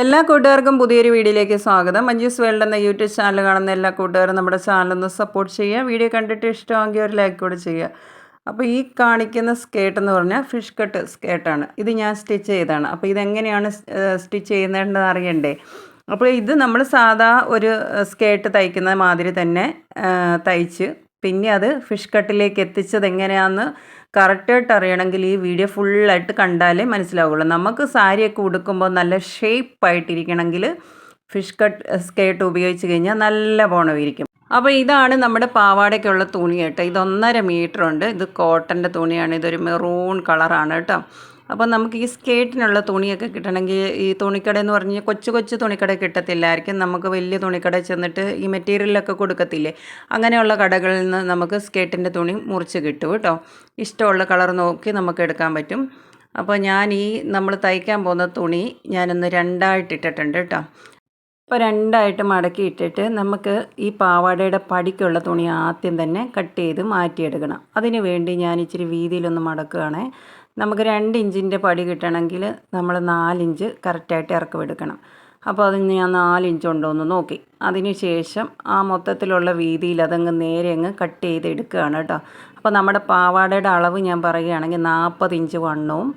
എല്ലാ കൂട്ടുകാർക്കും പുതിയൊരു വീഡിയോയിലേക്ക് സ്വാഗതം. മഞ്ജൂസ് വേൾഡ് എന്ന യൂട്യൂബ് ചാനൽ കാണുന്ന എല്ലാ കൂട്ടുകാരും നമ്മുടെ ചാനലൊന്ന് സപ്പോർട്ട് ചെയ്യുക. വീഡിയോ കണ്ടിട്ട് ഇഷ്ടമാണെങ്കിൽ ഒരു ലൈക്ക് കൂടെ ചെയ്യുക. അപ്പോൾ ഈ കാണിക്കുന്ന സ്കേർട്ട് എന്ന് പറഞ്ഞാൽ ഫിഷ് കട്ട് സ്കേർട്ടാണ് ഇത് ഞാൻ സ്റ്റിച്ച് ചെയ്തതാണ്. അപ്പോൾ ഇതെങ്ങനെയാണ് സ്റ്റിച്ച് ചെയ്യുന്നതെന്ന് അറിയണ്ടേ? അപ്പോൾ ഇത് നമ്മൾ സാധാ ഒരു സ്കേർട്ട് തയ്ക്കുന്ന മാതിരി തന്നെ തയ്ച്ച്. പിന്നെ അത് ഫിഷ് കട്ടിലേക്ക് എത്തിച്ചത് എങ്ങനെയാണെന്ന് കറക്റ്റായിട്ട് അറിയണമെങ്കിൽ ഈ വീഡിയോ ഫുള്ളായിട്ട് കണ്ടാലേ മനസ്സിലാവുള്ളൂ. നമുക്ക് സാരിയൊക്കെ ഉടുക്കുമ്പോൾ നല്ല ഷേപ്പായിട്ടിരിക്കണമെങ്കിൽ ഫിഷ് കട്ട് സ്കേർട്ട് ഉപയോഗിച്ച് കഴിഞ്ഞാൽ നല്ല പോണമായിരിക്കും. അപ്പോൾ ഇതാണ് നമ്മുടെ പാവാടയ്ക്കുള്ള തുണി കേട്ടോ. ഇത് ഒന്നര മീറ്റർ ഉണ്ട് ഇത് കോട്ടന്റെ തുണിയാണ്. ഇതൊരു മെറൂൺ കളറാണ് കേട്ടോ. അപ്പോൾ നമുക്ക് ഈ സ്കേട്ടിനുള്ള തുണിയൊക്കെ കിട്ടണമെങ്കിൽ ഈ തുണിക്കട എന്ന് പറഞ്ഞാൽ കൊച്ചു കൊച്ചു തുണിക്കട കിട്ടത്തില്ലായിരിക്കും. നമുക്ക് വലിയ തുണിക്കട ചെന്നിട്ട് ഈ മെറ്റീരിയലൊക്കെ കൊടുക്കത്തില്ലേ? അങ്ങനെയുള്ള കടകളിൽ നിന്ന് നമുക്ക് സ്കേട്ടിന്റെ തുണി മുറിച്ച് കിട്ടും കേട്ടോ. ഇഷ്ടമുള്ള കളർ നോക്കി നമുക്ക് എടുക്കാൻ പറ്റും. അപ്പോൾ ഞാൻ ഈ നമ്മൾ തയ്ക്കാൻ പോകുന്ന തുണി ഞാനൊന്ന് രണ്ടായിട്ട് ഇട്ടിട്ടുണ്ട് കേട്ടോ. അപ്പോൾ രണ്ടായിട്ട് മടക്കി ഇട്ടിട്ട് നമുക്ക് ഈ പാവാടയുടെ പടിക്കുള്ള തുണി ആദ്യം തന്നെ കട്ട് ചെയ്ത് മാറ്റിയെടുക്കണം. അതിന് വേണ്ടി ഞാൻ ഇച്ചിരി വീതിയിലൊന്ന് മടക്കുകയാണേ. നമുക്ക് രണ്ട് ഇഞ്ചിന്റെ പടി കിട്ടണമെങ്കിൽ നമ്മൾ നാലിഞ്ച് കറക്റ്റായിട്ട് ഇറക്കമെടുക്കണം അപ്പോൾ അതിന് ഞാൻ നാലിഞ്ച് ഉണ്ടോ എന്ന് നോക്കി. അതിന് ശേഷം ആ മൊത്തത്തിലുള്ള വീതിയിൽ അതങ്ങ് നേരെ അങ്ങ് കട്ട് ചെയ്ത് എടുക്കുകയാണ് കേട്ടോ. അപ്പോൾ നമ്മുടെ പാവാടയുടെ അളവ് ഞാൻ പറയുകയാണെങ്കിൽ നാൽപ്പത് ഇഞ്ച് വണ്ണവും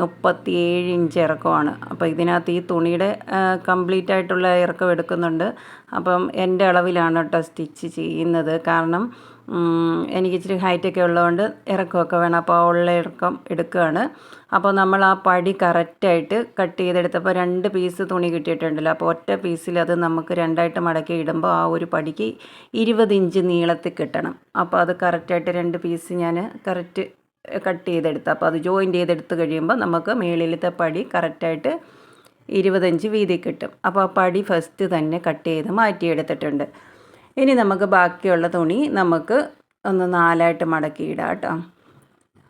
മുപ്പത്തിയേഴ് ഇഞ്ച് ഇറക്കമാണ് അപ്പോൾ ഇതിനകത്ത് ഈ തുണിയുടെ കംപ്ലീറ്റ് ആയിട്ടുള്ള ഇറക്കം എടുക്കുന്നുണ്ട്. അപ്പം എന്റെ അളവിലാണ് കേട്ടോ സ്റ്റിച്ച് ചെയ്യുന്നത്. കാരണം എനിക്ക് ഇച്ചിരി ഹൈറ്റൊക്കെ ഉള്ളതുകൊണ്ട് ഇറക്കമൊക്കെ വേണം. അപ്പോൾ ഉള്ള ഇറക്കം എടുക്കുകയാണ്. അപ്പോൾ നമ്മൾ ആ പടി കറക്റ്റായിട്ട് കട്ട് ചെയ്തെടുത്തപ്പോൾ രണ്ട് പീസ് തുണി കിട്ടിയിട്ടുണ്ടല്ലോ. അപ്പോൾ ഒറ്റ പീസിൽ അത് നമുക്ക് രണ്ടായിട്ട് മടക്കി ഇടുമ്പോൾ ആ ഒരു പടിക്ക് ഇരുപത് ഇഞ്ച് നീളത്തിൽ കിട്ടണം. അപ്പോൾ അത് കറക്റ്റായിട്ട് രണ്ട് പീസ് ഞാൻ കറക്റ്റ് കട്ട് ചെയ്തെടുത്ത്. അപ്പോൾ അത് ജോയിന്റ് ചെയ്തെടുത്ത് കഴിയുമ്പോൾ നമുക്ക് മേളിലത്തെ പടി കറക്റ്റായിട്ട് ഇരുപതഞ്ച് വീതി കിട്ടും. അപ്പോൾ ആ പടി ഫസ്റ്റ് തന്നെ കട്ട് ചെയ്ത് മാറ്റിയെടുത്തിട്ടുണ്ട്. ഇനി നമുക്ക് ബാക്കിയുള്ള തുണി നമുക്ക് ഒന്ന് നാലായിട്ട് മടക്കി ഇടാം കേട്ടോ.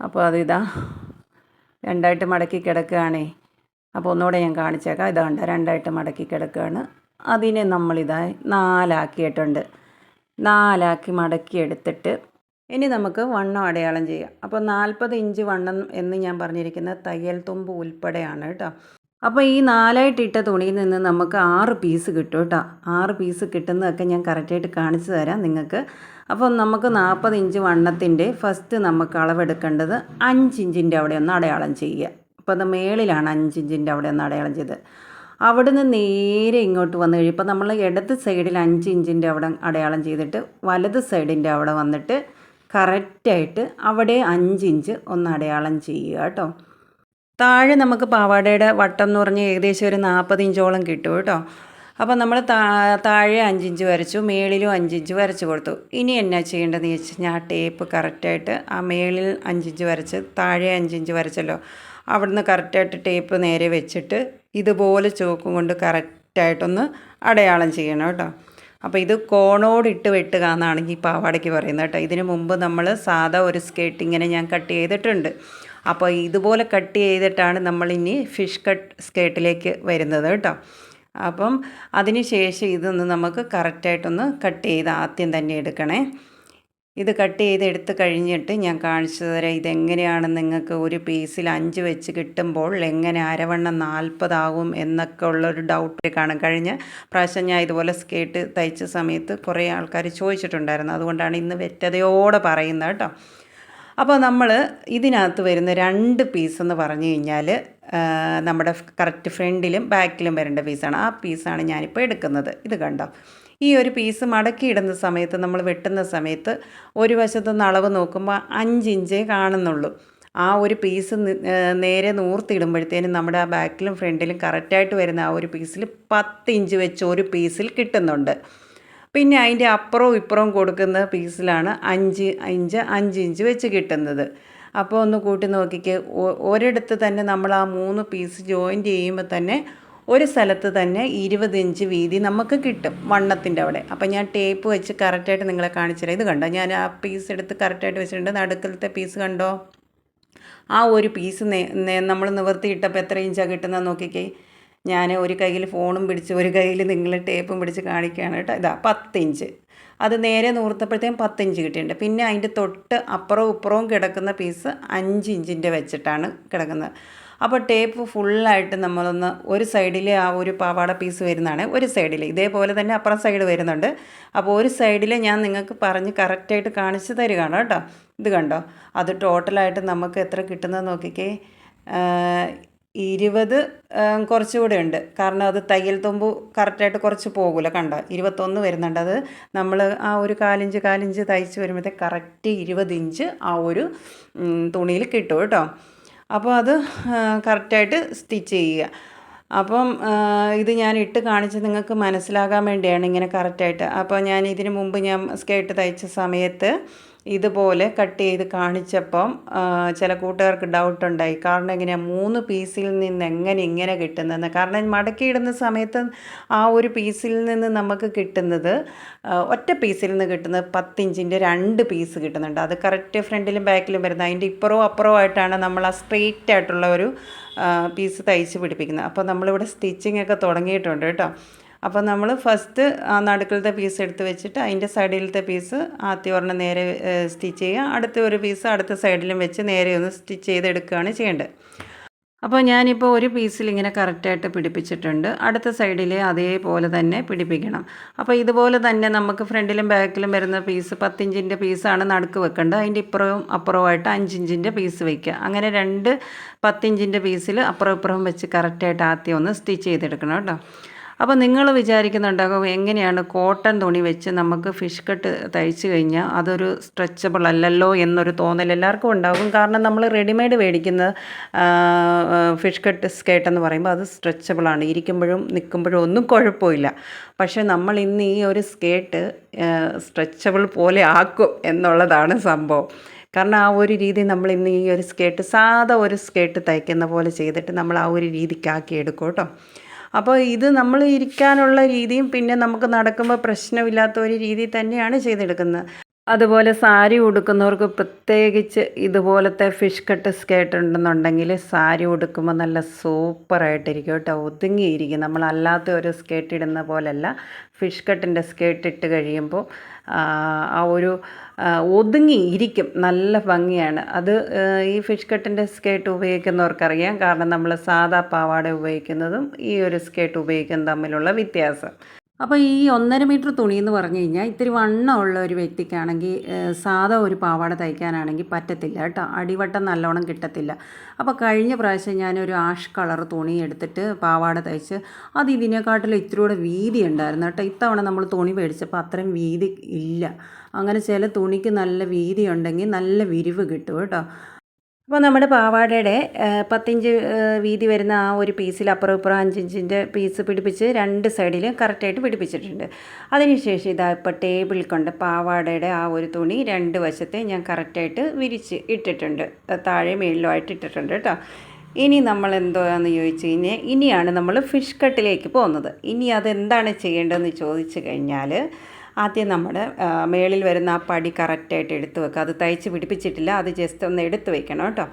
അപ്പോൾ അതിതാ രണ്ടായിട്ട് മടക്കി കിടക്കുകയാണേ. അപ്പോൾ ഒന്നുകൂടെ ഞാൻ കാണിച്ചേക്കാം. ഇതാണ്ട് രണ്ടായിട്ട് മടക്കി കിടക്കുകയാണ്. അതിനെ നമ്മളിതാ നാലാക്കിയിട്ടുണ്ട്. നാലാക്കി മടക്കി എടുത്തിട്ട് ഇനി നമുക്ക് വണ്ണം അടയാളം ചെയ്യാം. അപ്പോൾ നാൽപ്പത് ഇഞ്ച് വണ്ണം എന്ന് ഞാൻ പറഞ്ഞിരിക്കുന്ന തയ്യൽ തുമ്പ് ഉൾപ്പെടെയാണ് കേട്ടോ. അപ്പോൾ ഈ നാലായിട്ടിട്ട തുണിയിൽ നിന്ന് നമുക്ക് ആറ് പീസ് കിട്ടും കേട്ടോ. ആറ് പീസ് കിട്ടുന്നതൊക്കെ ഞാൻ കറക്റ്റായിട്ട് കാണിച്ചു തരാം നിങ്ങൾക്ക്. അപ്പോൾ നമുക്ക് നാൽപ്പത് ഇഞ്ച് വണ്ണത്തിന്റെ ഫസ്റ്റ് നമുക്ക് അളവെടുക്കേണ്ടത് അഞ്ച് ഇഞ്ചിന്റെ അവിടെ ഒന്ന് അടയാളം ചെയ്യുക. അപ്പോൾ അത് മേളിലാണ് അഞ്ച് ഇഞ്ചിന്റെ അവിടെ ഒന്ന് അടയാളം ചെയ്ത് നിന്ന് നേരെ ഇങ്ങോട്ട് വന്നു കഴിയുമ്പോൾ നമ്മൾ ഇടത് സൈഡിൽ അഞ്ച് ഇഞ്ചിന്റെ അവിടെ അടയാളം ചെയ്തിട്ട് വലത് സൈഡിന്റെ അവിടെ വന്നിട്ട് കറക്റ്റായിട്ട് അവിടെ അഞ്ച് ഇഞ്ച് ഒന്ന് അടയാളം ചെയ്യുക കേട്ടോ. താഴെ നമുക്ക് പാവാടയുടെ വട്ടം എന്ന് പറഞ്ഞാൽ ഏകദേശം ഒരു നാൽപ്പത് ഇഞ്ചോളം കിട്ടും കേട്ടോ. അപ്പോൾ നമ്മൾ താഴെ അഞ്ചിഞ്ച് വരച്ചു മേളിലും അഞ്ചിഞ്ച് വരച്ച് കൊടുത്തു. ഇനി എന്നാ ചെയ്യേണ്ടതെന്ന് വെച്ച് കഴിഞ്ഞാൽ ആ ടേപ്പ് കറക്റ്റായിട്ട് ആ മേളിൽ അഞ്ചിഞ്ച് വരച്ച് താഴെ അഞ്ചിഞ്ച് വരച്ചല്ലോ. അവിടുന്ന് കറക്റ്റായിട്ട് ടേപ്പ് നേരെ വെച്ചിട്ട് ഇതുപോലെ ചോക്കും കൊണ്ട് കറക്റ്റായിട്ടൊന്ന് അടയാളം ചെയ്യണം കേട്ടോ. അപ്പോൾ ഇത് കോണോടിട്ട് വെട്ടുക എന്നാണെങ്കിൽ പാവാടയ്ക്ക് പറയുന്നത് കേട്ടോ. ഇതിന് മുമ്പ് നമ്മൾ സാധാ ഒരു സ്കേർട്ട് ഞാൻ കട്ട് ചെയ്തിട്ടുണ്ട്. അപ്പോൾ ഇതുപോലെ കട്ട് ചെയ്തിട്ടാണ് നമ്മളിനി ഫിഷ് കട്ട് സ്കേർട്ടിലേക്ക് വരുന്നത് കേട്ടോ. അപ്പം അതിന് ശേഷം ഇതൊന്ന് നമുക്ക് കറക്റ്റായിട്ടൊന്ന് കട്ട് ചെയ്ത് ആദ്യം തന്നെ എടുക്കണേ. ഇത് കട്ട് ചെയ്ത് എടുത്ത് കഴിഞ്ഞിട്ട് ഞാൻ കാണിച്ചു തരാം ഇതെങ്ങനെയാണ് നിങ്ങൾക്ക് ഒരു പീസിൽ അഞ്ച് വെച്ച് കിട്ടുമ്പോൾ എങ്ങനെ അരവണ്ണം നാൽപ്പതാകും എന്നൊക്കെ ഉള്ളൊരു ഡൗട്ട് കാണും. കഴിഞ്ഞ പ്രാവശ്യം ഞാൻ ഇതുപോലെ സ്കേട്ട് തയ്ച്ച സമയത്ത് കുറേ ആൾക്കാർ ചോദിച്ചിട്ടുണ്ടായിരുന്നു. അതുകൊണ്ടാണ് ഇന്ന് വ്യക്തതയോടെ പറയുന്നത് കേട്ടോ. അപ്പോൾ നമ്മൾ ഇതിനകത്ത് വരുന്ന രണ്ട് പീസ് എന്ന് പറഞ്ഞു കഴിഞ്ഞാൽ നമ്മുടെ കറക്റ്റ് ഫ്രണ്ടിലും ബാക്കിലും വരേണ്ട പീസാണ് ആ പീസാണ് ഞാനിപ്പോൾ എടുക്കുന്നത്. ഇത് കണ്ടോ? ഈ ഒരു പീസ് മടക്കിയിടുന്ന സമയത്ത് നമ്മൾ വെട്ടുന്ന സമയത്ത് ഒരു വശത്തുനിന്ന് അളവ് നോക്കുമ്പോൾ അഞ്ച് ഇഞ്ചേ കാണുന്നുള്ളൂ. ആ ഒരു പീസ് നേരെ നൂർത്തിയിടുമ്പോഴത്തേനും നമ്മുടെ ആ ബാക്കിലും ഫ്രണ്ടിലും കറക്റ്റായിട്ട് വരുന്ന ആ ഒരു പീസിൽ പത്ത് ഇഞ്ച് വെച്ച് ഒരു പീസിൽ കിട്ടുന്നുണ്ട്. പിന്നെ അതിന്റെ അപ്പുറവും ഇപ്പുറവും കൊടുക്കുന്ന പീസിലാണ് അഞ്ച് ഇഞ്ച് അഞ്ച് ഇഞ്ച് വെച്ച് കിട്ടുന്നത്. അപ്പോൾ ഒന്ന് കൂട്ടി നോക്കിക്ക്. ഒരിടത്ത് തന്നെ നമ്മൾ ആ മൂന്ന് പീസ് ജോയിന്റ് ചെയ്യുമ്പോൾ തന്നെ ഒരു സ്ഥലത്ത് തന്നെ ഇരുപത് ഇഞ്ച് വീതി നമുക്ക് കിട്ടും വണ്ണത്തിന്റെ അവിടെ. അപ്പം ഞാൻ ടേപ്പ് വെച്ച് കറക്റ്റായിട്ട് നിങ്ങളെ കാണിച്ചില്ല ഇത് കണ്ടോ? ഞാൻ ആ പീസ് എടുത്ത് കറക്റ്റായിട്ട് വെച്ചിട്ടുണ്ട്. നടുക്കലത്തെ പീസ് കണ്ടോ? ആ ഒരു പീസ് നമ്മൾ നിവർത്തിയിട്ടപ്പോൾ എത്ര ഇഞ്ചാണ് കിട്ടുന്നത് നോക്കിക്കേ. ഞാൻ ഒരു കയ്യിൽ ഫോണും പിടിച്ച് ഒരു കയ്യിൽ നിങ്ങൾ ടേപ്പും പിടിച്ച് കാണിക്കുകയാണ് കേട്ടോ. ഇതാ പത്തിഞ്ച്. അത് നേരെ നൂർത്തപ്പോഴത്തേക്കും പത്തിഞ്ച് കിട്ടിയിട്ടുണ്ട്. പിന്നെ അതിന്റെ തൊട്ട് അപ്പുറവും ഇപ്പുറവും കിടക്കുന്ന പീസ് അഞ്ച് ഇഞ്ചിന്റെ വെച്ചിട്ടാണ് കിടക്കുന്നത്. അപ്പോൾ ടേപ്പ് ഫുള്ളായിട്ട് നമ്മളൊന്ന് ഒരു സൈഡിൽ ആ ഒരു പാവാട പീസ് വരുന്നതാണ് ഒരു സൈഡിൽ ഇതേപോലെ തന്നെ അപ്പുറം സൈഡ് വരുന്നുണ്ട്. അപ്പോൾ ഒരു സൈഡിൽ ഞാൻ നിങ്ങൾക്ക് പറഞ്ഞ് കറക്റ്റായിട്ട് കാണിച്ചു തരികയാണ് കേട്ടോ. ഇത് കണ്ടോ? അത് ടോട്ടലായിട്ട് നമുക്ക് എത്ര കിട്ടുന്നത് നോക്കിക്കേ? ഇരുപത് കുറച്ചുകൂടെ ഉണ്ട്. കാരണം അത് തയ്യൽ തുമ്പ് കറക്റ്റായിട്ട് കുറച്ച് പോകില്ല കണ്ട? ഇരുപത്തൊന്ന് വരുന്നുണ്ട്. അത് നമ്മൾ ആ ഒരു കാലിഞ്ച് കാലിഞ്ച് തയ്ച്ച് വരുമ്പോഴത്തേക്ക് കറക്റ്റ് ഇരുപത് ഇഞ്ച് ആ ഒരു തുണിയിൽ കിട്ടും കേട്ടോ. അപ്പോൾ അത് കറക്റ്റായിട്ട് സ്റ്റിച്ച് ചെയ്യുക. അപ്പം ഇത് ഞാൻ ഇട്ട് കാണിച്ച് നിങ്ങൾക്ക് മനസ്സിലാകാൻ വേണ്ടിയാണ് ഇങ്ങനെ കറക്റ്റായിട്ട്. അപ്പോൾ ഞാൻ ഇതിന് മുമ്പ് ഞാൻ സ്കേർട്ട് തയ്ച്ച സമയത്ത് ഇതുപോലെ കട്ട് ചെയ്ത് കാണിച്ചപ്പം ചില കൂട്ടുകാർക്ക് ഡൗട്ട് ഉണ്ടായി. കാരണം എങ്ങനെയാണ് മൂന്ന് പീസിൽ നിന്ന് എങ്ങനെ ഇങ്ങനെ കിട്ടുന്നതെന്ന്. കാരണം മടക്കിയിടുന്ന സമയത്ത് ആ ഒരു പീസിൽ നിന്ന് നമുക്ക് കിട്ടുന്നത് ഒറ്റ പീസിൽ നിന്ന് കിട്ടുന്നത് പത്തിഞ്ചിന്റെ രണ്ട് പീസ് കിട്ടുന്നുണ്ട്. അത് കറക്റ്റ് ഫ്രണ്ടിലും ബാക്കിലും വരുന്നത്. അതിന്റെ ഇപ്പുറവും അപ്പുറവും ആയിട്ടാണ് നമ്മൾ ആ സ്ട്രെയിറ്റ് ആയിട്ടുള്ള ഒരു പീസ് തയ്ച്ച് പിടിപ്പിക്കുന്നത്. അപ്പോൾ നമ്മളിവിടെ സ്റ്റിച്ചിങ് ഒക്കെ തുടങ്ങിയിട്ടുണ്ട് കേട്ടോ. അപ്പോൾ നമ്മൾ ഫസ്റ്റ് ആ നടുക്കിലത്തെ പീസ് എടുത്ത് വെച്ചിട്ട് അതിന്റെ സൈഡിലത്തെ പീസ് ആദ്യം ഒരെണ്ണം നേരെ സ്റ്റിച്ച് ചെയ്യുക. അടുത്ത ഒരു പീസ് അടുത്ത സൈഡിലും വെച്ച് നേരെ ഒന്ന് സ്റ്റിച്ച് ചെയ്തെടുക്കുകയാണ് ചെയ്യേണ്ടത്. അപ്പോൾ ഞാനിപ്പോൾ ഒരു പീസിൽ ഇങ്ങനെ കറക്റ്റായിട്ട് പിടിപ്പിച്ചിട്ടുണ്ട്. അടുത്ത സൈഡിൽ അതേപോലെ തന്നെ പിടിപ്പിക്കണം. അപ്പോൾ ഇതുപോലെ തന്നെ നമുക്ക് ഫ്രണ്ടിലും ബാക്കിലും വരുന്ന പീസ് പത്തിഞ്ചിന്റെ പീസാണ് നടുക്ക് വെക്കേണ്ടത്. അതിന്റെ ഇപ്പുറവും അപ്പുറവുമായിട്ട് അഞ്ചിഞ്ചിന്റെ പീസ് വയ്ക്കുക അങ്ങനെ രണ്ട് പത്തിഞ്ചിന്റെ പീസിൽ അപ്പുറം ഇപ്പുറവും വെച്ച് കറക്റ്റായിട്ട് ആദ്യം ഒന്ന് സ്റ്റിച്ച് ചെയ്തെടുക്കണം കേട്ടോ. അപ്പോൾ നിങ്ങൾ വിചാരിക്കുന്നുണ്ടാകും എങ്ങനെയാണ് കോട്ടൺ തുണി വെച്ച് നമുക്ക് ഫിഷ് കട്ട് തയ്ച്ച് കഴിഞ്ഞാൽ അതൊരു സ്ട്രെച്ചബിൾ അല്ലല്ലോ എന്നൊരു തോന്നൽ എല്ലാവർക്കും ഉണ്ടാകും. കാരണം നമ്മൾ റെഡിമെയ്ഡ് മേടിക്കുന്ന ഫിഷ് കട്ട് സ്കേർട്ട് എന്ന് പറയുമ്പോൾ അത് സ്ട്രെച്ചബിളാണ് ഇരിക്കുമ്പോഴും നിൽക്കുമ്പോഴും ഒന്നും കുഴപ്പമില്ല. പക്ഷേ നമ്മൾ ഇന്ന് ഈ ഒരു സ്കേർട്ട് സ്ട്രെച്ചബിൾ പോലെ ആക്കും എന്നുള്ളതാണ് സംഭവം. കാരണം ആ ഒരു രീതി നമ്മൾ ഇന്ന് ഈ ഒരു സ്കേർട്ട് സാധാ ഒരു സ്കേർട്ട് തയ്ക്കുന്ന പോലെ ചെയ്തിട്ട് നമ്മൾ ആ ഒരു രീതിക്കാക്കി എടുക്കും കേട്ടോ. അപ്പോൾ ഇത് നമ്മൾ ഇരിക്കാനുള്ള രീതിയും പിന്നെ നമുക്ക് നടക്കുമ്പോൾ പ്രശ്നമില്ലാത്ത ഒരു രീതി തന്നെയാണ് ചെയ്തെടുക്കുന്നത്. അതുപോലെ സാരി ഉടുക്കുന്നവർക്ക് പ്രത്യേകിച്ച് ഇതുപോലത്തെ ഫിഷ് കട്ട് സ്കേർട്ട് ഉണ്ടെന്നുണ്ടെങ്കിൽ സാരി ഉടുക്കുമ്പോൾ നല്ല സൂപ്പറായിട്ടിരിക്കും കേട്ടോ. ഒതുങ്ങിയിരിക്കും. നമ്മൾ അല്ലാത്ത ഒരു സ്കേർട്ട് ഇടുന്ന പോലല്ല. ഫിഷ് കട്ടിന്റെ സ്കേർട്ട് ഇട്ട് കഴിയുമ്പോൾ ആ ഒരു ഒതുങ്ങി ഇരിക്കും നല്ല ഭംഗിയാണ്. അത് ഈ ഫിഷ് കട്ടിന്റെ സ്കേർട്ട് ഉപയോഗിക്കുന്നവർക്കറിയാം. കാരണം നമ്മൾ സാധാ പാവാട ഉപയോഗിക്കുന്നതും ഈ ഒരു സ്കേർട്ട് ഉപയോഗിക്കുന്നതും തമ്മിലുള്ള വ്യത്യാസം. അപ്പോൾ ഈ ഒന്നര മീറ്റർ തുണി എന്ന് പറഞ്ഞു കഴിഞ്ഞാൽ ഇത്തിരി വണ്ണമുള്ള ഒരു വ്യക്തിക്കാണെങ്കിൽ സാധാ ഒരു പാവാട തയ്ക്കാനാണെങ്കിൽ പറ്റത്തില്ല കേട്ടോ. അടിവട്ടം നല്ലോണം കിട്ടത്തില്ല. അപ്പോൾ കഴിഞ്ഞ പ്രാവശ്യം ഞാനൊരു ആഷ് കളർ തുണി എടുത്തിട്ട് പാവാട തയ്ച്ച് അത് ഇതിനെക്കാട്ടിലും ഇത്തിരി കൂടെ വീതി ഉണ്ടായിരുന്നു കേട്ടോ. ഇത്തവണ നമ്മൾ തുണി മേടിച്ചപ്പോൾ അത്രയും വീതി ഇല്ല. അങ്ങനെ ചില തുണിക്ക് നല്ല വീതി ഉണ്ടെങ്കിൽ നല്ല വിരിവ് കിട്ടും കേട്ടോ. അപ്പോൾ നമ്മുടെ പാവാടയുടെ പത്തിഞ്ച് വീതി വരുന്ന ആ ഒരു പീസിൽ അപ്പുറം ഇപ്പുറം അഞ്ചിഞ്ചിന്റെ പീസ് പിടിപ്പിച്ച് രണ്ട് സൈഡിലും കറക്റ്റായിട്ട് പിടിപ്പിച്ചിട്ടുണ്ട്. അതിനുശേഷം ഇതാ ഇപ്പോൾ ടേബിൾ കൊണ്ട് പാവാടയുടെ ആ ഒരു തുണി രണ്ട് വശത്തെ ഞാൻ കറക്റ്റായിട്ട് വിരിച്ച് ഇട്ടിട്ടുണ്ട്. താഴെ മേളിലുമായിട്ട് ഇട്ടിട്ടുണ്ട് കേട്ടോ. ഇനി നമ്മൾ എന്തോന്ന് ചോദിച്ചു കഴിഞ്ഞാൽ ഇനിയാണ് നമ്മൾ ഫിഷ് കട്ടിലേക്ക് പോകുന്നത്. ഇനി അതെന്താണ് ചെയ്യേണ്ടതെന്ന് ചോദിച്ചു കഴിഞ്ഞാൽ ആദ്യം നമ്മുടെ മേളിൽ വരുന്ന ആ പടി കറക്റ്റായിട്ട് എടുത്ത് വെക്കുക. അത് തയ്ച്ച് പിടിപ്പിച്ചിട്ടില്ല. അത് ജസ്റ്റ് ഒന്ന് എടുത്ത് വെക്കണം കേട്ടോ.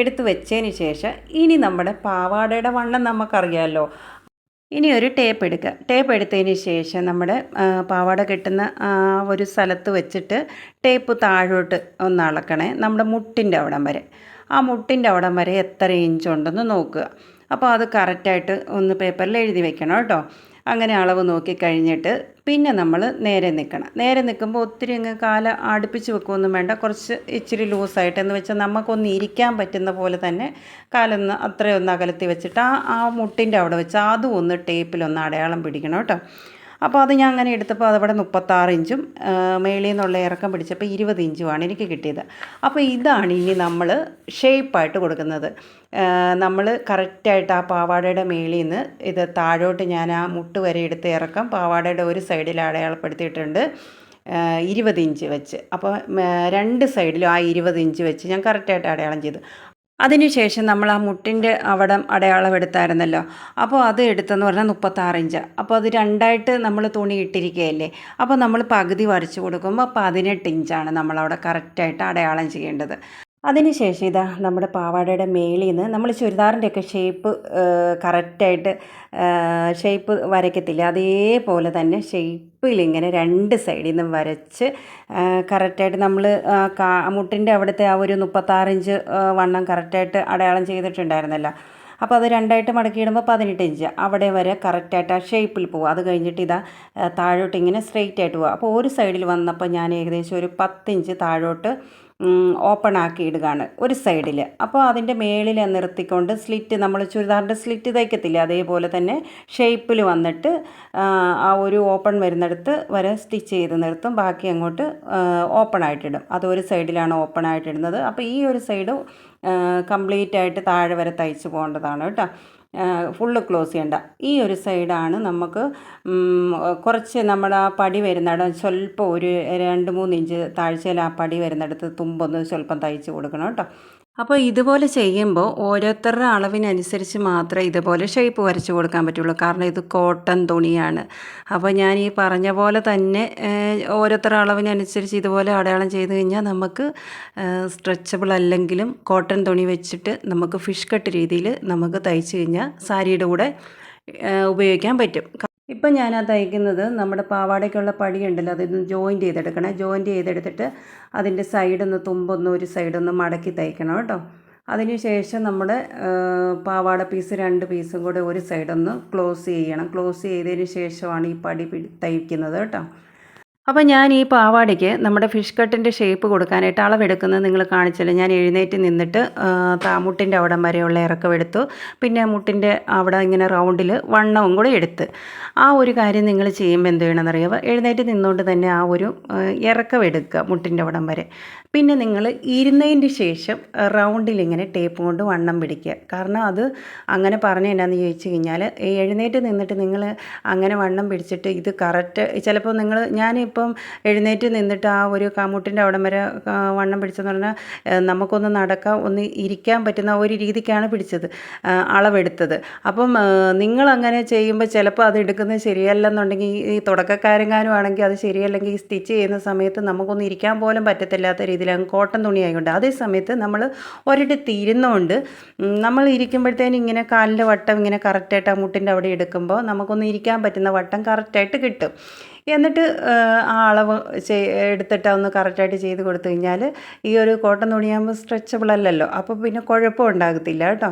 എടുത്ത് വെച്ചതിന് ശേഷം ഇനി നമ്മുടെ പാവാടയുടെ വണ്ണം നമുക്കറിയാമല്ലോ ഇനി ഒരു ടേപ്പ് എടുക്കുക. ടേപ്പ് എടുത്തതിന് ശേഷം നമ്മുടെ പാവാട കെട്ടുന്ന ഒരു സ്ഥലത്ത് വെച്ചിട്ട് ടേപ്പ് താഴോട്ട് ഒന്ന് അളക്കണേ. നമ്മുടെ മുട്ടിന്റെ അവിടം വരെ. ആ മുട്ടിന്റെ അവിടം വരെ എത്ര ഇഞ്ച് ഉണ്ടെന്ന് നോക്കുക. അപ്പോൾ അത് കറക്റ്റായിട്ട് ഒന്ന് പേപ്പറിൽ എഴുതി വെക്കണം കേട്ടോ. അങ്ങനെ അളവ് നോക്കി കഴിഞ്ഞിട്ട് പിന്നെ നമ്മൾ നേരെ നിൽക്കണം നേരെ നിൽക്കുമ്പോൾ ഒത്തിരി അങ്ങ് കാല അടുപ്പിച്ച് വെക്കുകയൊന്നും വേണ്ട. കുറച്ച് ഇച്ചിരി ലൂസായിട്ട് എന്ന് വെച്ചാൽ നമുക്കൊന്ന് ഇരിക്കാൻ പറ്റുന്ന പോലെ തന്നെ കാലൊന്ന് അത്രയൊന്ന് അകലത്തി വെച്ചിട്ട് ആ ആ മുട്ടിന്റെ അവിടെ വെച്ച് അതും ഒന്ന് ടേപ്പിലൊന്ന് അടയാളം പിടിക്കണം കേട്ടോ. അപ്പോൾ അത് ഞാൻ അങ്ങനെ എടുത്തപ്പോൾ അതവിടെ മുപ്പത്താറ് ഇഞ്ചും മേളിൽ നിന്നുള്ള ഇറക്കം പിടിച്ചപ്പോൾ ഇരുപത് ഇഞ്ചുമാണ് എനിക്ക് കിട്ടിയത്. അപ്പോൾ ഇതാണ് ഇനി നമ്മൾ ഷേപ്പായിട്ട് കൊടുക്കുന്നത്. നമ്മൾ കറക്റ്റായിട്ട് ആ പാവാടയുടെ മേളിൽ നിന്ന് ഇത് താഴോട്ട് ഞാൻ ആ മുട്ട് വരെ എടുത്ത് ഇറക്കം പാവാടയുടെ ഒരു സൈഡിൽ അടയാളപ്പെടുത്തിയിട്ടുണ്ട് ഇരുപത് ഇഞ്ച് വെച്ച്. അപ്പോൾ രണ്ട് സൈഡിലും ആ ഇരുപത് ഇഞ്ച് വെച്ച് ഞാൻ കറക്റ്റായിട്ട് അടയാളം ചെയ്തു. അതിനുശേഷം നമ്മൾ ആ മുട്ടിന്റെ അവിടം അടയാളം എടുത്തായിരുന്നല്ലോ. അപ്പോൾ അത് എടുത്തെന്ന് പറഞ്ഞാൽ മുപ്പത്താറ് ഇഞ്ച്. അപ്പോൾ അത് രണ്ടായിട്ട് നമ്മൾ തുണി ഇട്ടിരിക്കുകയല്ലേ? അപ്പോൾ നമ്മൾ പകുതി വരച്ച് കൊടുക്കുമ്പോൾ പതിനെട്ട് ഇഞ്ചാണ് നമ്മളവിടെ കറക്റ്റായിട്ട് അടയാളം ചെയ്യേണ്ടത്. അതിനുശേഷം ഇതാ നമ്മുടെ പാവാടയുടെ മേളിൽ നിന്ന് നമ്മൾ ചുരിദാറിന്റെയൊക്കെ ഷേപ്പ് കറക്റ്റായിട്ട് ഷേപ്പ് വരയ്ക്കത്തില്ല. അതേപോലെ തന്നെ ഷേപ്പിൽ ഇങ്ങനെ രണ്ട് സൈഡിൽ നിന്ന് വരച്ച് കറക്റ്റായിട്ട് നമ്മൾ കാ മുട്ടിന്റെ അവിടുത്തെ ആ ഒരു മുപ്പത്താറിഞ്ച് വണ്ണം കറക്റ്റായിട്ട് അടയാളം ചെയ്തിട്ടുണ്ടായിരുന്നല്ലോ. അപ്പോൾ അത് രണ്ടായിട്ട് മടക്കിയിടുമ്പോൾ പതിനെട്ട് ഇഞ്ച് അവിടെ വരെ കറക്റ്റായിട്ട് ആ ഷേപ്പിൽ പോകും അത് കഴിഞ്ഞിട്ട് ഇതാ താഴോട്ട് ഇങ്ങനെ സ്ട്രെയിറ്റ് ആയിട്ട് പോകും അപ്പോൾ ഒരു സൈഡിൽ വന്നപ്പോൾ ഞാൻ ഏകദേശം ഒരു പത്തിഞ്ച് താഴോട്ട് ഓപ്പൺ ആക്കി ഇടുകയാണ് ഒരു സൈഡിൽ അപ്പോൾ അതിന്റെ മേളിൽ നിർത്തിക്കൊണ്ട് സ്ലിറ്റ് നമ്മൾ ചുരിദാറിന്റെ സ്ലിറ്റ് തയ്ക്കത്തില്ല? അതേപോലെ തന്നെ ഷേപ്പിൽ വന്നിട്ട് ആ ഒരു ഓപ്പൺ വരുന്നിടത്ത് വരെ സ്റ്റിച്ച് ചെയ്ത് നിർത്തും. ബാക്കി അങ്ങോട്ട് ഓപ്പൺ ആയിട്ടിടും അത് ഒരു സൈഡിലാണ് ഓപ്പൺ ആയിട്ടിടുന്നത് അപ്പോൾ ഈ ഒരു സൈഡ് കംപ്ലീറ്റ് ആയിട്ട് താഴെ വരെ തയ്ച്ച് പോകേണ്ടതാണ് കേട്ടോ. ഫുള്ള് ക്ലോസ് ചെയ്യണ്ട. ഈ ഒരു സൈഡാണ് നമുക്ക് കുറച്ച് നമ്മുടെ ആ പടി വരുന്നിടം സ്വല്പം ഒരു രണ്ട് മൂന്ന് ഇഞ്ച് താഴ്ചയിൽ ആ പടി വരുന്നിടത്ത് തുമ്പൊന്ന് സ്വല്പം തയ്ച്ച് കൊടുക്കണം കേട്ടോ. അപ്പോൾ ഇതുപോലെ ചെയ്യുമ്പോൾ ഓരോരുത്തരുടെ അളവിനനുസരിച്ച് മാത്രമേ ഇതുപോലെ ഷേപ്പ് വരച്ച് കൊടുക്കാൻ പറ്റുള്ളൂ. കാരണം ഇത് കോട്ടൺ തുണിയാണ്. അപ്പോൾ ഞാൻ ഈ പറഞ്ഞ പോലെ തന്നെ ഓരോരുത്തരുടെ അളവിനനുസരിച്ച് ഇതുപോലെ അടയാളം ചെയ്ത് കഴിഞ്ഞാൽ നമുക്ക് സ്ട്രെച്ചബിൾ അല്ലെങ്കിലും കോട്ടൺ തുണി വെച്ചിട്ട് നമുക്ക് ഫിഷ് കട്ട് രീതിയിൽ നമുക്ക് തയ്ച്ച് കഴിഞ്ഞാൽ സാരിയുടെ കൂടെ ഉപയോഗിക്കാൻ പറ്റും. ഇപ്പം ഞാൻ ആ തയ്ക്കുന്നത് നമ്മുടെ പാവാടയ്ക്കുള്ള പടിയുണ്ടല്ലോ അതൊന്ന് ജോയിന്റ് ചെയ്തെടുക്കണേ. ജോയിന്റ് ചെയ്തെടുത്തിട്ട് അതിന്റെ സൈഡൊന്ന് തുമ്പൊന്ന് ഒരു സൈഡൊന്ന് മടക്കി തയ്ക്കണം കേട്ടോ. അതിന് ശേഷം നമ്മുടെ പാവാട പീസ് രണ്ട് പീസും കൂടെ ഒരു സൈഡൊന്ന് ക്ലോസ് ചെയ്യണം. ക്ലോസ് ചെയ്തതിന് ശേഷമാണ് ഈ പടി തയ്ക്കുന്നത് കേട്ടോ. അപ്പോൾ ഞാൻ ഈ പാവാടയ്ക്ക് നമ്മുടെ ഫിഷ് കട്ടിന്റെ ഷേപ്പ് കൊടുക്കാനായിട്ട് അളവെടുക്കുന്നത് നിങ്ങൾ കാണിച്ചല്ലോ. ഞാൻ എഴുന്നേറ്റ് നിന്നിട്ട് താമുട്ടിന്റെ അവിടം വരെയുള്ള ഇറക്കം എടുത്തു പിന്നെ മുട്ടിന്റെ അവിടെ ഇങ്ങനെ റൗണ്ടിൽ വണ്ണവും കൂടെ എടുത്ത്. ആ ഒരു കാര്യം നിങ്ങൾ ചെയ്യുമ്പോൾ എന്ത് ചെയ്യണമെന്നറിയാമോ എഴുന്നേറ്റ് നിന്നുകൊണ്ട് തന്നെ ആ ഒരു ഇറക്കം എടുക്കുക മുട്ടിന്റെ അവിടം വരെ. പിന്നെ നിങ്ങൾ ഇരുന്നതിന്റെ ശേഷം റൗണ്ടിൽ ഇങ്ങനെ ടേപ്പ് കൊണ്ട് വണ്ണം പിടിക്കുക. കാരണം അത് അങ്ങനെ പറഞ്ഞ എന്നാന്ന് ചോദിച്ചു കഴിഞ്ഞാൽ എഴുന്നേറ്റ് നിന്നിട്ട് നിങ്ങൾ അങ്ങനെ വണ്ണം പിടിച്ചിട്ട് ഇത് കറക്റ്റ് ചിലപ്പോൾ നിങ്ങൾ ഞാനിപ്പം എഴുന്നേറ്റ് നിന്നിട്ട് ആ ഒരു കാമുട്ടിന്റെ അവിടം വരെ വണ്ണം പിടിച്ചെന്ന് പറഞ്ഞാൽ നമുക്കൊന്ന് നടക്കാം ഒന്ന് ഇരിക്കാൻ പറ്റുന്ന ഒരു രീതിക്കാണ് പിടിച്ചത് അളവെടുത്തത്. അപ്പം നിങ്ങൾ അങ്ങനെ ചെയ്യുമ്പോൾ ചിലപ്പോൾ അത് എടുക്കുന്നത് ശരിയല്ലെന്നുണ്ടെങ്കിൽ ഈ തുടക്കക്കാരെങ്ങാനും ആണെങ്കിൽ അത് ശരിയല്ലെങ്കിൽ ഈ സ്റ്റിച്ച് ചെയ്യുന്ന സമയത്ത് നമുക്കൊന്ന് ഇരിക്കാൻ പോലും പറ്റത്തില്ലാത്ത രീതിയിലാണ് കോട്ടൺ തുണിയായതുകൊണ്ട് അതേ സമയത്ത് നമ്മൾ ഒരിടത്ത് ഇരുന്നുകൊണ്ട് നമ്മൾ ഇരിക്കുമ്പോഴത്തേനും ഇങ്ങനെ കാലിന്റെ വട്ടം ഇങ്ങനെ കറക്റ്റായിട്ട് ആ മുട്ടിന്റെ അവിടെ എടുക്കുമ്പോൾ നമുക്കൊന്ന് ഇരിക്കാൻ പറ്റുന്ന വട്ടം കറക്റ്റായിട്ട് കിട്ടും. എന്നിട്ട് ആ അളവ് എടുത്തിട്ട് ഒന്ന് കറക്റ്റായിട്ട് ചെയ്ത് കൊടുത്തു കഴിഞ്ഞാൽ ഈ ഒരു കോട്ടൺ തുണിയാകുമ്പോൾ സ്ട്രെച്ചബിൾ അല്ലല്ലോ. അപ്പോൾ പിന്നെ കുഴപ്പം ഉണ്ടാകത്തില്ല കേട്ടോ.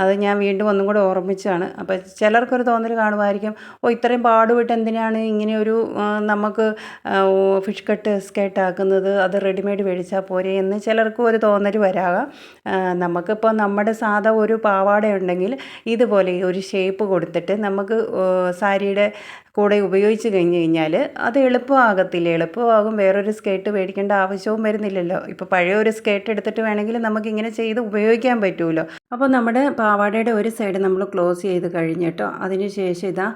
അത് ഞാൻ വീണ്ടും ഒന്നും കൂടെ ഓർമ്മിച്ചാണ് അപ്പോൾ ചിലർക്കൊരു തോന്നൽ കാണുമായിരിക്കും ഓ ഇത്രയും പാടുപെട്ട് എന്തിനാണ് ഇങ്ങനെ ഒരു നമുക്ക് ഫിഷ് കട്ട് സ്കേർട്ട് ആക്കുന്നത് അത് റെഡിമെയ്ഡ് മേടിച്ചാൽ പോരെ? എന്ന് ചിലർക്കും ഒരു തോന്നൽ വരാകാം. നമുക്കിപ്പോൾ നമ്മുടെ സാധാ ഒരു പാവാടയുണ്ടെങ്കിൽ ഇതുപോലെ ഒരു ഷേപ്പ് കൊടുത്തിട്ട് നമുക്ക് സാരിയുടെ കൂടെ ഉപയോഗിച്ച് കഴിഞ്ഞ് കഴിഞ്ഞാൽ അത് എളുപ്പമാകത്തില്ല. എളുപ്പമാകും വേറൊരു സ്കേർട്ട് മേടിക്കേണ്ട ആവശ്യവും വരുന്നില്ലല്ലോ. ഇപ്പോൾ പഴയ ഒരു സ്കേർട്ട് എടുത്തിട്ട് വേണമെങ്കിൽ നമുക്കിങ്ങനെ ചെയ്ത് ഉപയോഗിക്കാൻ പറ്റുമല്ലോ അപ്പോൾ നമ്മുടെ പാവാടയുടെ ഒരു സൈഡ് നമ്മൾ ക്ലോസ് ചെയ്ത് കഴിഞ്ഞിട്ടോ അതിന് ശേഷം ഇതാ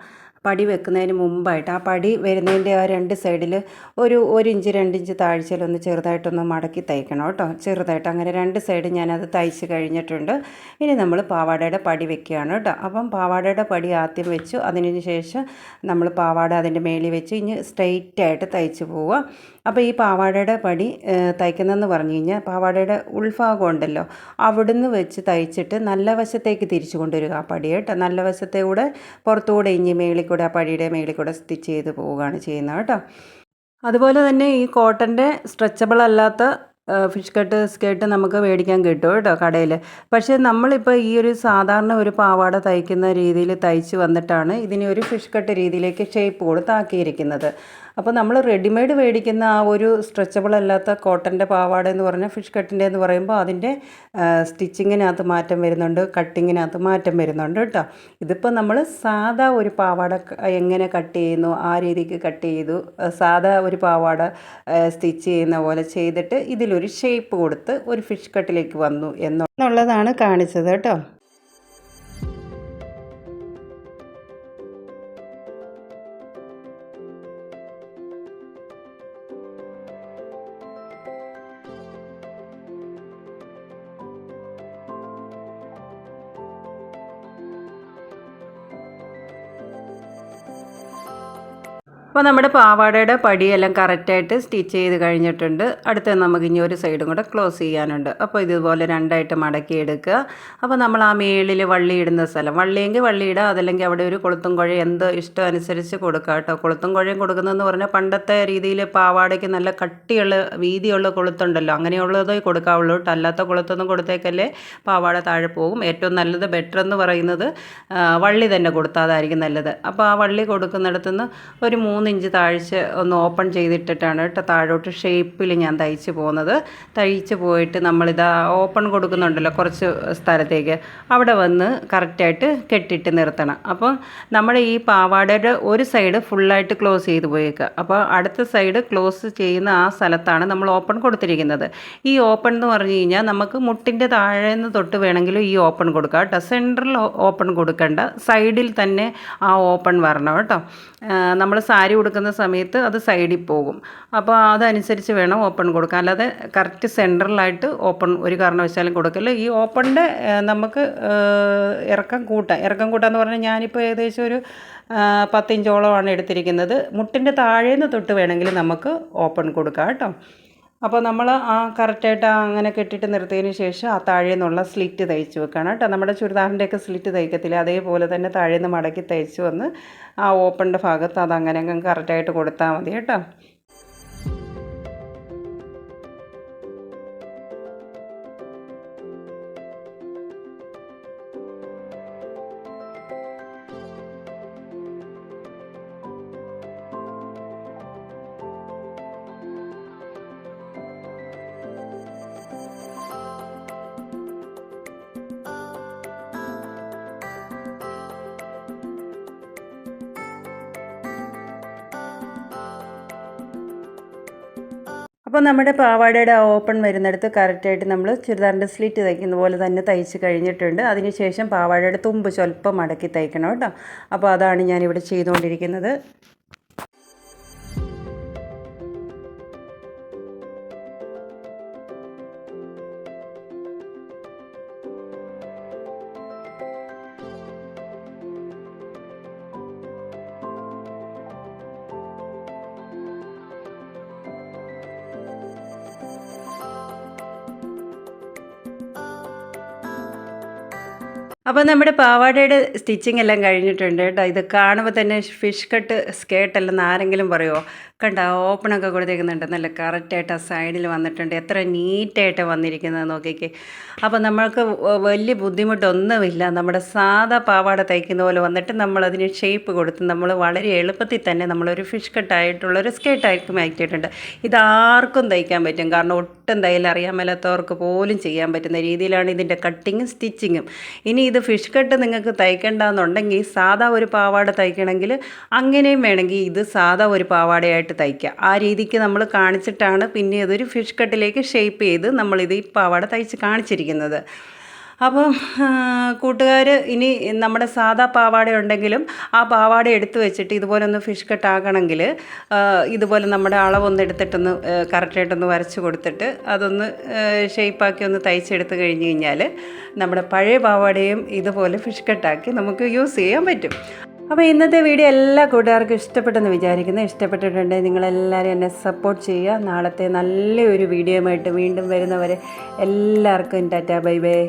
പടി വെക്കുന്നതിന് മുമ്പായിട്ട് ആ പടി വരുന്നതിന്റെ ആ രണ്ട് സൈഡിൽ ഒരു ഒരു ഇഞ്ച് രണ്ട് ഇഞ്ച് താഴ്ചയിലൊന്ന് ചെറുതായിട്ടൊന്ന് മടക്കി തയ്ക്കണം കേട്ടോ. ചെറുതായിട്ട് അങ്ങനെ രണ്ട് സൈഡ് ഞാനത് തയ്ച്ച് കഴിഞ്ഞിട്ടുണ്ട്. ഇനി നമ്മൾ പാവാടയുടെ പടി വെക്കുകയാണ് കേട്ടോ. അപ്പം പാവാടയുടെ പടി ആദ്യം വെച്ചു. അതിന് ശേഷം നമ്മൾ പാവാട അതിന്റെ മേളിൽ വെച്ച് ഇനി സ്ട്രെയിറ്റ് ആയിട്ട് തയ്ച്ച് പോവുക. അപ്പോൾ ഈ പാവാടയുടെ പടി തയ്ക്കുന്നതെന്ന് പറഞ്ഞു കഴിഞ്ഞാൽ പാവാടയുടെ ഉൾഭാഗം ഉണ്ടല്ലോ. അവിടുന്ന് വെച്ച് തയ്ച്ചിട്ട് നല്ല വശത്തേക്ക് തിരിച്ചു കൊണ്ടുവരിക ആ പടി കേട്ടോ. നല്ല വശത്തെ കൂടെ പുറത്തുകൂടെ ഇഞ്ഞി മേളിൽ കൂടെ ആ പടിയുടെ മേളിൽ കൂടെ സ്റ്റിച്ച് ചെയ്ത് പോവുകയാണ് ചെയ്യുന്നത് കേട്ടോ. അതുപോലെ തന്നെ ഈ കോട്ടന്റെ സ്ട്രെച്ചബിൾ അല്ലാത്ത ഫിഷ് കട്ട് സ്കേർട്ട് നമുക്ക് മേടിക്കാൻ കിട്ടും കേട്ടോ കടയിൽ പക്ഷേ നമ്മളിപ്പോൾ ഈ ഒരു സാധാരണ ഒരു പാവാട തയ്ക്കുന്ന രീതിയിൽ തയ്ച്ച് വന്നിട്ടാണ് ഇതിനെ ഒരു ഫിഷ് കട്ട് രീതിയിലേക്ക് ഷേപ്പ് കൊടുത്താക്കിയിരിക്കുന്നത്. അപ്പോൾ നമ്മൾ റെഡിമെയ്ഡ് മേടിക്കുന്ന ആ ഒരു സ്ട്രെച്ചബിൾ അല്ലാത്ത കോട്ടന്റെ പാവാട എന്ന് പറഞ്ഞാൽ ഫിഷ് കട്ടിന്റെ എന്ന് പറയുമ്പോൾ അതിന്റെ സ്റ്റിച്ചിങ്ങിനകത്ത് മാറ്റം വരുന്നുണ്ട് കട്ടിങ്ങിനകത്ത് മാറ്റം വരുന്നുണ്ട് കേട്ടോ. ഇതിപ്പോൾ നമ്മൾ സാധാ ഒരു പാവാട എങ്ങനെ കട്ട് ചെയ്യുന്നു ആ രീതിക്ക് കട്ട് ചെയ്തു സാധാ ഒരു പാവാട സ്റ്റിച്ച് ചെയ്യുന്ന പോലെ ചെയ്തിട്ട് ഇതിലൊരു ഷേപ്പ് കൊടുത്ത് ഒരു ഫിഷ് കട്ടിലേക്ക് വന്നു എന്നുള്ളതാണ് കാണിച്ചത് കേട്ടോ. അപ്പോൾ നമ്മുടെ പാവാടയുടെ പടിയെല്ലാം കറക്റ്റായിട്ട് സ്റ്റിച്ച് ചെയ്ത് കഴിഞ്ഞിട്ടുണ്ട്. അടുത്ത നമുക്ക് ഇനി ഒരു സൈഡും കൂടെ ക്ലോസ് ചെയ്യാനുണ്ട്. അപ്പോൾ ഇതുപോലെ രണ്ടായിട്ട് മടക്കി എടുക്കുക. അപ്പോൾ നമ്മൾ ആ മേളിൽ വള്ളി ഇടുന്ന സ്ഥലം. വള്ളിയെങ്കിൽ വള്ളി ഇടുക അതല്ലെങ്കിൽ അവിടെ ഒരു കൊളുത്തും കുഴ എന്ത് ഇഷ്ടം അനുസരിച്ച് കൊടുക്കുക കേട്ടോ. കൊളുത്തും കുഴയും കൊടുക്കുന്നതെന്ന് പറഞ്ഞാൽ പണ്ടത്തെ രീതിയിൽ പാവാടയ്ക്ക് നല്ല കട്ടിയുള്ള വീതിയുള്ള കൊളുത്തുണ്ടല്ലോ. അങ്ങനെയുള്ളത് കൊടുക്കാവുള്ളൂ. കേട്ടോ അല്ലാത്ത കൊളുത്തൊന്നും കൊടുത്തേക്കല്ലേ പാവാട താഴെ പോകും. ഏറ്റവും നല്ലത് ബെറ്റർ എന്ന് പറയുന്നത് വള്ളി തന്നെ കൊടുത്താതായിരിക്കും നല്ലത്. അപ്പോൾ ആ വള്ളി കൊടുക്കുന്നിടത്തുനിന്ന് ഒരു മൂന്ന് ഇഞ്ച് താഴ്ച ഒന്ന് ഓപ്പൺ ചെയ്തിട്ടിട്ടാണ് കേട്ടോ താഴോട്ട് ഷേപ്പിൽ ഞാൻ തയ്ച്ച് പോകുന്നത്. തയ്ച്ച് പോയിട്ട് നമ്മളിതാ ഓപ്പൺ കൊടുക്കുന്നുണ്ടല്ലോ കുറച്ച് സ്ഥലത്തേക്ക്. അവിടെ വന്ന് കറക്റ്റായിട്ട് കെട്ടിട്ട് നിർത്തണം. അപ്പോൾ നമ്മുടെ ഈ പാവാടയുടെ ഒരു സൈഡ് ഫുള്ളായിട്ട് ക്ലോസ് ചെയ്ത് പോയേക്കുക അപ്പോൾ അടുത്ത സൈഡ് ക്ലോസ് ചെയ്യുന്ന ആ സ്ഥലത്താണ് നമ്മൾ ഓപ്പൺ കൊടുത്തിരിക്കുന്നത്. ഈ ഓപ്പൺ എന്ന് പറഞ്ഞു കഴിഞ്ഞാൽ നമുക്ക് മുട്ടിന്റെ താഴെ നിന്ന് തൊട്ട് വേണമെങ്കിലും ഈ ഓപ്പൺ കൊടുക്കാം കേട്ടോ. സെന്ററിൽ ഓപ്പൺ കൊടുക്കേണ്ട. സൈഡിൽ തന്നെ ആ ഓപ്പൺ വരണം കേട്ടോ. നമ്മൾ സാരി ഉടുക്കുന്ന സമയത്ത് അത് സൈഡിൽ പോകും. അപ്പോൾ അതനുസരിച്ച് വേണം ഓപ്പൺ കൊടുക്കാൻ. അല്ലാതെ കറക്റ്റ് സെന്ററിലായിട്ട് ഓപ്പൺ ഒരു കാരണവശാലും കൊടുക്കല്ല. ഈ ഓപ്പണിന്റെ നമുക്ക് ഇറക്കം കൂട്ടാം ഇറക്കം കൂട്ടാന്ന് പറഞ്ഞാൽ ഞാനിപ്പോൾ ഏകദേശം ഒരു പത്തിഞ്ചോളമാണ് എടുത്തിരിക്കുന്നത്. മുട്ടിന്റെ താഴേന്ന് തൊട്ട് വേണമെങ്കിൽ നമുക്ക് ഓപ്പൺ കൊടുക്കാം കേട്ടോ. അപ്പോൾ നമ്മൾ ആ കറക്റ്റായിട്ട് അങ്ങനെ കെട്ടിട്ട് നിർത്തിയതിന് ശേഷം ആ താഴെ നിന്നുള്ള സ്ലിറ്റ് തയ്ച്ച് വെക്കണം കേട്ടോ. നമ്മുടെ ചുരിദാറിന്റെയൊക്കെ സ്ലിറ്റ് തയ്ക്കത്തില്ല? അതേപോലെ തന്നെ താഴെ നിന്ന് മടക്കി തയ്ച്ച് വന്ന് ആ ഓപ്പണിന്റെ ഭാഗത്ത് അത് അങ്ങനെ അങ്ങ് കറക്റ്റായിട്ട് കൊടുത്താൽ മതി കേട്ടോ. അപ്പോൾ നമ്മുടെ പാവാടയുടെ ആ ഓപ്പൺ വരുന്നിടത്ത് കറക്റ്റായിട്ട് നമ്മൾ ചുരിദാറിന്റെ സ്ലിറ്റ് തയ്ക്കുന്ന പോലെ തന്നെ തയ്ച്ച് കഴിഞ്ഞിട്ടുണ്ട്. അതിനുശേഷം പാവാടയുടെ തുമ്പ് സ്വല്പം മടക്കി തയ്ക്കണം കേട്ടോ. അപ്പോൾ അതാണ് ഞാനിവിടെ ചെയ്തുകൊണ്ടിരിക്കുന്നത്. അപ്പോൾ നമ്മുടെ പാവാടയുടെ സ്റ്റിച്ചിങ് എല്ലാം കഴിഞ്ഞിട്ടുണ്ട് കേട്ടോ. ഇത് കാണുമ്പോൾ തന്നെ ഫിഷ് കട്ട് സ്കേർട്ടല്ലെന്ന് ആരെങ്കിലും പറയുമോ കണ്ട? ഓപ്പണൊക്കെ കൊടുത്തേക്കുന്നുണ്ട്. നല്ല കറക്റ്റായിട്ട് ആ സൈഡിൽ വന്നിട്ടുണ്ട്. എത്ര നീറ്റായിട്ട് വന്നിരിക്കുന്നത് നോക്കിക്കേ. അപ്പോൾ നമ്മൾക്ക് വലിയ ബുദ്ധിമുട്ടൊന്നുമില്ല. നമ്മുടെ സാധാ പാവാട തയ്ക്കുന്ന പോലെ വന്നിട്ട് നമ്മൾ നമ്മളതിന് ഷേപ്പ് കൊടുത്ത് നമ്മൾ വളരെ എളുപ്പത്തിൽ തന്നെ നമ്മളൊരു ഫിഷ് കട്ടായിട്ടുള്ളൊരു സ്കേർട്ടായിട്ട് മാറ്റിയിട്ടുണ്ട്. ഇതാർക്കും തയ്ക്കാൻ പറ്റും. കാരണം ഒട്ടും തയ്യൽ അറിയാൻ മേലാത്തവർക്ക് പോലും ചെയ്യാൻ പറ്റുന്ന രീതിയിലാണ് ഇതിന്റെ കട്ടിങ്ങും സ്റ്റിച്ചിങ്ങും ഇനി ഇത് ഫിഷ് കട്ട് നിങ്ങൾക്ക് തയ്ക്കേണ്ടെന്നുണ്ടെങ്കിൽ സാധാ ഒരു പാവാട തയ്ക്കണമെങ്കിൽ അങ്ങനെയും വേണമെങ്കിൽ ഇത് സാധാ ഒരു പാവാടയായിട്ട് തയ്ക്കാം. ആ രീതിക്ക് നമ്മൾ കാണിച്ചിട്ടാണ് പിന്നെ ഇതൊരു ഫിഷ് കട്ടിലേക്ക് ഷേപ്പ് ചെയ്ത് നമ്മളിത് ഈ പാവാട തയ്ച്ച് കാണിച്ചിരിക്കുന്നത്. അപ്പം കൂട്ടുകാർ ഇനി നമ്മുടെ സാധാ പാവാട ഉണ്ടെങ്കിലും ആ പാവാട എടുത്ത് വെച്ചിട്ട് ഇതുപോലെ ഒന്ന് ഫിഷ് കട്ടാക്കണമെങ്കിൽ ഇതുപോലെ നമ്മുടെ അളവൊന്ന് എടുത്തിട്ടൊന്ന് കറക്റ്റായിട്ടൊന്ന് വരച്ച് കൊടുത്തിട്ട് അതൊന്ന് ഷേപ്പാക്കി ഒന്ന് തയ്ച്ചെടുത്ത് കഴിഞ്ഞ് കഴിഞ്ഞാൽ നമ്മുടെ പഴയ പാവാടയും ഇതുപോലെ ഫിഷ് കട്ടാക്കി നമുക്ക് യൂസ് ചെയ്യാൻ പറ്റും. അപ്പോൾ ഇന്നത്തെ വീഡിയോ എല്ലാ കൂട്ടുകാർക്കും ഇഷ്ടപ്പെട്ടെന്ന് വിചാരിക്കുന്നു. ഇഷ്ടപ്പെട്ടിട്ടുണ്ടെങ്കിൽ നിങ്ങളെല്ലാവരും എന്നെ സപ്പോർട്ട് ചെയ്യുക. നാളത്തെ നല്ലൊരു വീഡിയോയുമായിട്ട് വീണ്ടും വരുന്നവരെ എല്ലാവർക്കും ടാറ്റാ ബൈ ബൈ.